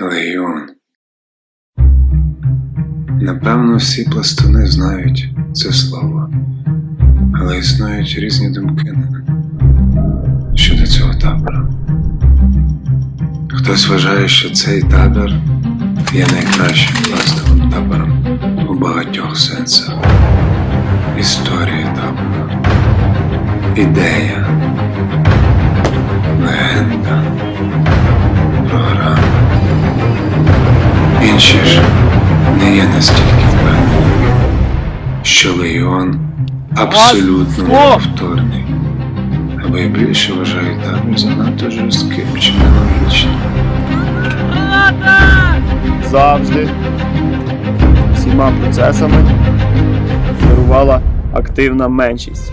Легіон. Напевно, всі пластуни знають це слово, але існують різні думки щодо цього табору. Хтось вважає, що цей табір є найкращим пластовим табором у багатьох сенсах. Історія табору, ідея, легенда, є настільки впевнені, що легіон абсолютно неповторний. Або й більше вважають табір занадто жорстким чи нелогічним. завжди всіма процесами керувала активна меншість.